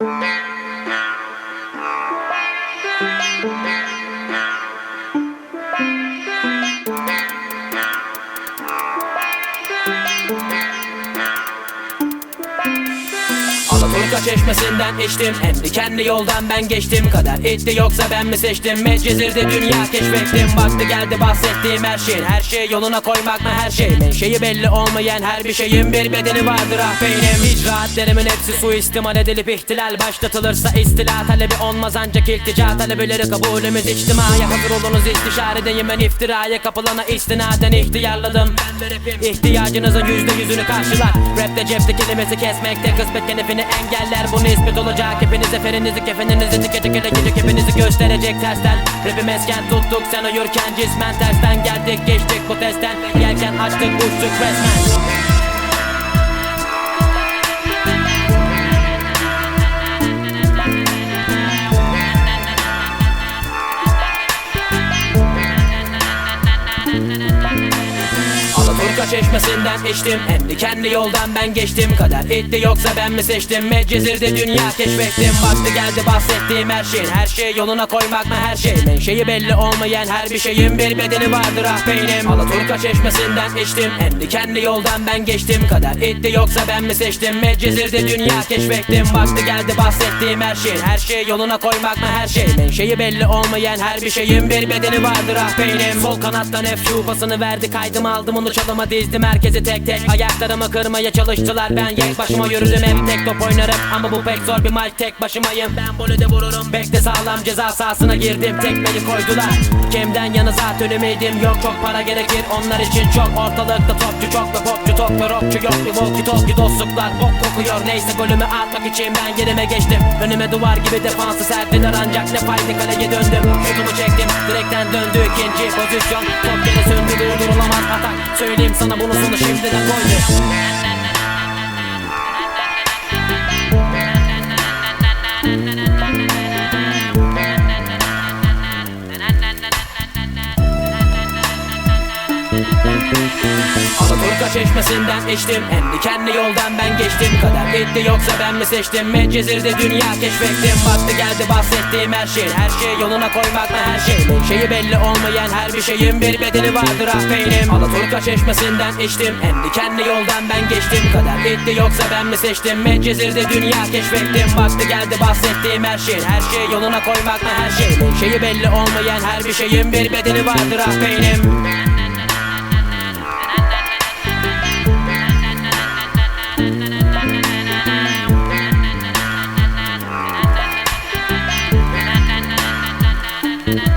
Música Alaturka çeşmesinden içtim. Hem dikenli yoldan ben geçtim. Kader itti yoksa ben mi seçtim? Medcezir'de dünya keşfettim. Vakti geldi bahsettiğim her şeyin Her şey yoluna koymak mı her şey? Menşei belli olmayan her bir şeyin Bir bedeni vardır. Ah beynim. İcraatlerimin hepsi suistimal edilip ihtilal Başlatılırsa istila talebi olmaz. Ancak iltica Talebeleri kabulümüz içtimaya Hazır olunuz. İstişaredeyim ben iftiraya Kapılana istinaden ihtiyarladım. İhtiyacınızın yüzde yüzünü karşılar. Rapte cepte kelimesi kesmekte kısmet kenefini engeller Bu nispet olacak. Hepiniz eferinizi kefeninizi Dike dike dike hepinizi gösterecek tersten. Rapi mesken tuttuk sen uyurken cismen tersten. Geldik geçtik bu testten. Yelken açtık uçtuk resmen Alaturka çeşmesinden içtim. Hem dikenli yoldan ben geçtim. Kader itti yoksa ben mi seçtim? Medcezir'de dünya keşfettim. Vakti geldi bahsettiğim her şeyin. Her şey yoluna koymak mı? Her şey Menşei belli olmayan her bir şeyin Bir bedeni vardır ah beynim. Alaturka çeşmesinden içtim. Hem dikenli yoldan ben geçtim. Kader itti yoksa ben mi seçtim? Medcezir'de dünya keşfettim. Vakti geldi bahsettiğim her şeyin. Her şey yoluna koymak mı? Her şey Menşei belli olmayan her bir şeyin Bir bedeni vardır ah beynim. Sol kanattan F basını verdi. Kaydım aldım onu çalıma dizdim herkesi tek tek. Ayaklarımı kırmaya çalıştılar. Ben yek başıma yürüdüm hep tek top oynarım. Ama bu pek zor bir maç tek başımayım. Ben bolide vururum bekle sağlam ceza sahasına girdim. Tekmeyi koydular. Kimden yana zaten ümidim? Yok çok para gerekir. Onlar için çok Ortalıkta topçu çok ve popçu tok ve rockçu. Yok bir walkie talkie dostluklar bok kokuyor. Neyse golümü atmak için ben yerime geçtim. Önüme duvar gibi defansı serdiler ancak ne fayda kaleye döndüm. Şutumu çektim direkten döndü ikinci pozisyon. Top gene söndü durdurulamaz atak Söyleyeyim sana bunu sonu şimdiden koydu Alaturka çeşmesinden içtim. Hem dikenli yoldan ben geçtim. Kader itti yoksa ben mi seçtim? Medcezir'de dünya keşfettim. Vakti geldi bahsettiğim her şeyin Her şey yoluna koymak mı her şey. Şeyi belli olmayan her bir şeyin Bir bedeni vardır ah beynim. Alaturka çeşmesinden içtim. Hem dikenli yoldan ben geçtim. Kader itti yoksa ben mi seçtim? Medcezir'de dünya keşfettim. Vakti geldi bahsettiğim her şeyin Her şey yoluna koymak mı her şey. Şeyi belli olmayan her bir şeyin Bir bedeni vardır ah beynim